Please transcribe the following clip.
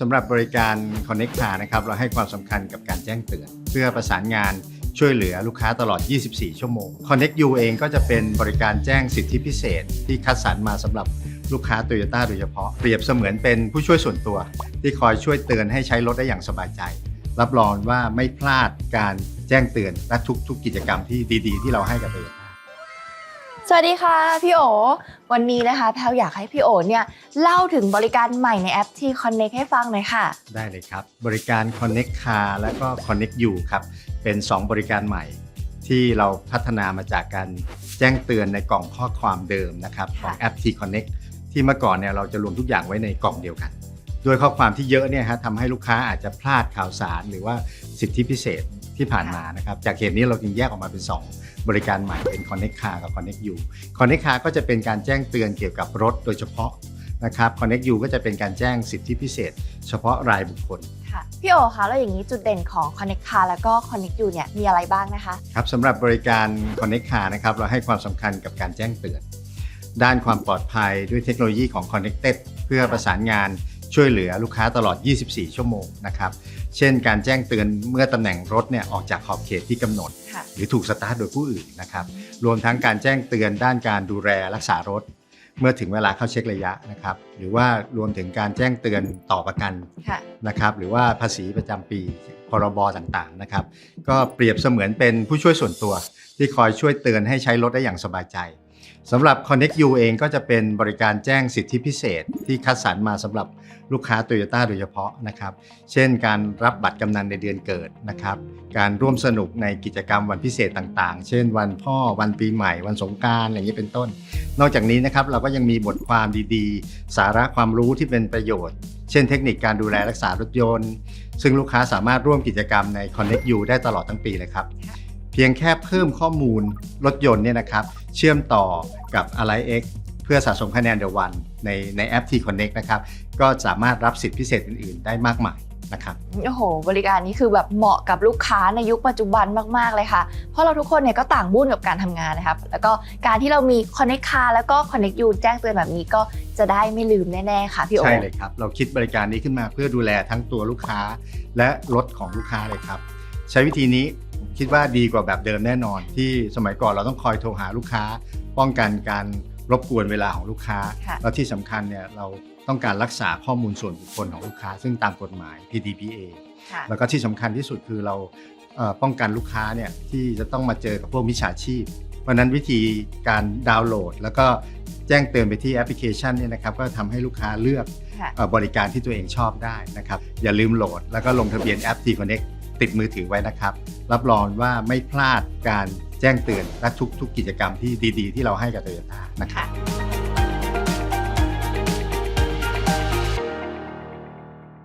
สำหรับบริการ Connect Car นะครับเราให้ความสำคัญกับการแจ้งเตือน เพื่อประสานงานช่วยเหลือลูกค้าตลอด 24 ชั่วโมง Connect You เองก็จะเป็นบริการแจ้งสิทธิพิเศษ ที่คัดสรรมาสำหรับลูกค้า Toyota โดยเฉพาะ เปรียบเสมือนเป็นผู้ช่วยส่วนตัว ที่คอยช่วยเตือนให้ใช้รถได้อย่างสบายใจ รับรองว่าไม่พลาดการแจ้งเตือนและทุกๆกิจกรรมที่ดี ๆ ที่เราให้กับ Toyota สวัสดีค่ะพี่โอ วันนี้นะคะแพลวอยากให้พี่โอเนี่ยเล่าถึงบริการใหม่ในแอป T Connect ให้ฟังหน่อยค่ะ ได้เลยครับ บริการ Connect Car และก็ Connect You ครับ เป็น 2 บริการใหม่ ที่เราพัฒนามาจากการแจ้งเตือนในกล่องข้อความเดิมนะครับของแอป T Connect ที่เมื่อก่อนเนี่ยเราจะรวมทุกอย่างไว้ในกล่องเดียวกัน ด้วยข้อความที่เยอะเนี่ยฮะทำให้ลูกค้าอาจจะพลาดข่าวสารหรือว่าสิทธิพิเศษ ที่ผ่านมานะครับ จากเหตุนี้เราจึงแยกออกมาเป็น 2 บริการใหม่เป็น Connect Car กับ Connect You Connect Car ก็จะเป็นการแจ้งเตือนเกี่ยวกับรถโดยเฉพาะนะครับ Connect You ก็จะเป็นการแจ้งสิทธิพิเศษ เฉพาะรายบุคคลค่ะพี่โอคะแล้วอย่างนี้จุดเด่นของ Connect Car แล้วก็ Connect You เนี่ยมีอะไรบ้างนะคะครับสำหรับบริการ Connect Car นะครับเราให้ความสำคัญกับการแจ้งเตือน ด้านความปลอดภัยด้วยเทคโนโลยีของ Connected เพื่อประสานงาน ช่วยเหลือลูกค้าตลอด 24 ชั่วโมงนะครับ เช่นการแจ้งเตือนเมื่อตำแหน่งรถเนี่ยออกจากขอบเขตที่กำหนดค่ะหรือถูกสตาร์ทโดยผู้อื่นนะครับ รวมทั้งการแจ้งเตือนด้านการดูแลรักษารถ เมื่อถึงเวลาเข้าเช็คระยะนะครับ หรือว่ารวมถึงการแจ้งเตือนต่อประกันค่ะนะครับ หรือว่าภาษีประจำปีพรบต่างๆนะครับ ก็เปรียบเสมือนเป็นผู้ช่วยส่วนตัวที่คอยช่วยเตือนให้ใช้รถได้อย่างสบายใจ สำหรับ Connect U เองก็จะเป็นบริการแจ้งสิทธิพิเศษที่คัดสรรมาสำหรับลูกค้า Toyota โดยเฉพาะนะครับ เช่นการรับบัตรกำนันในเดือนเกิดนะครับ การร่วมสนุกในกิจกรรมวันพิเศษต่างๆ เช่น วันพ่อวันปีใหม่ วันสงกรารอะไรอย่างนี้เป็นต้น นอกจากนี้นะครับเราก็ยังมีบทความดีๆ สาระความรู้ที่เป็นประโยชน์ เช่น เทคนิคการดูแลรักษารถยนต์ ซึ่งลูกค้าสามารถร่วมกิจกรรมใน Connect U ได้ตลอดทั้งปีเลยครับเพียงแค่เพิ่มข้อมูลรถยนต์เนี่ยนะครับ เชื่อมต่อกับ a l i X เพื่อสะสมคะแนนเดวันในในแอป T Connect นะครับ ก็สามารถรับสิทธิพิเศษอื่น ๆ ได้มากมายนะครับโอ้โห บริการนี้คือแบบเหมาะกับลูกค้าในยุคปัจจุบันมาก ๆ เลยค่ะ เพราะเราทุกคนเนี่ยก็ต่างบุ่นกับการทำงานนะครับ แล้วก็การที่เรามี Connect Car แล้วก็ Connect You แจ้งเตือนแบบนี้ก็จะได้ไม่ลืมแน่ ๆ ค่ะพี่โอใช่เลยครับ เราคิดบริการนี้ขึ้นมาเพื่อดูแลทั้งตัวลูกค้าและรถของลูกค้าเลยครับ ใช้วิธีนี้ผม คิดว่าดีกว่าแบบเดิมแน่นอน ที่สมัยก่อนเราต้องคอยโทรหาลูกค้า ป้องกันการรบกวนเวลาของลูกค้าค่ะแล้วที่สำคัญเนี่ยเราต้องการรักษาข้อมูลส่วนบุคคลของลูกค้า ซึ่งตามกฎหมาย PDPA ค่ะแล้วก็ที่สำคัญที่สุดคือเราเอ่อป้องกันลูกค้าเนี่ยที่จะต้องมาเจอกับพวกมิจฉาชีพ เพราะฉะนั้นวิธีการดาวน์โหลด แล้วก็แจ้งเตือนไปที่แอปพลิเคชันเนี่ยนะครับก็ทำให้ลูกค้าเลือกค่ะเอ่อบริการที่ตัวเองชอบได้นะครับอย่าลืมโหลด แล้วก็ลงทะเบียนแอป T Connect ติดมือถือไว้นะครับ รับรองว่าไม่พลาดการแจ้งเตือนและทุกๆกกิจกรรมที่ดี ๆ ที่เราให้กับโตโยต้านะครับ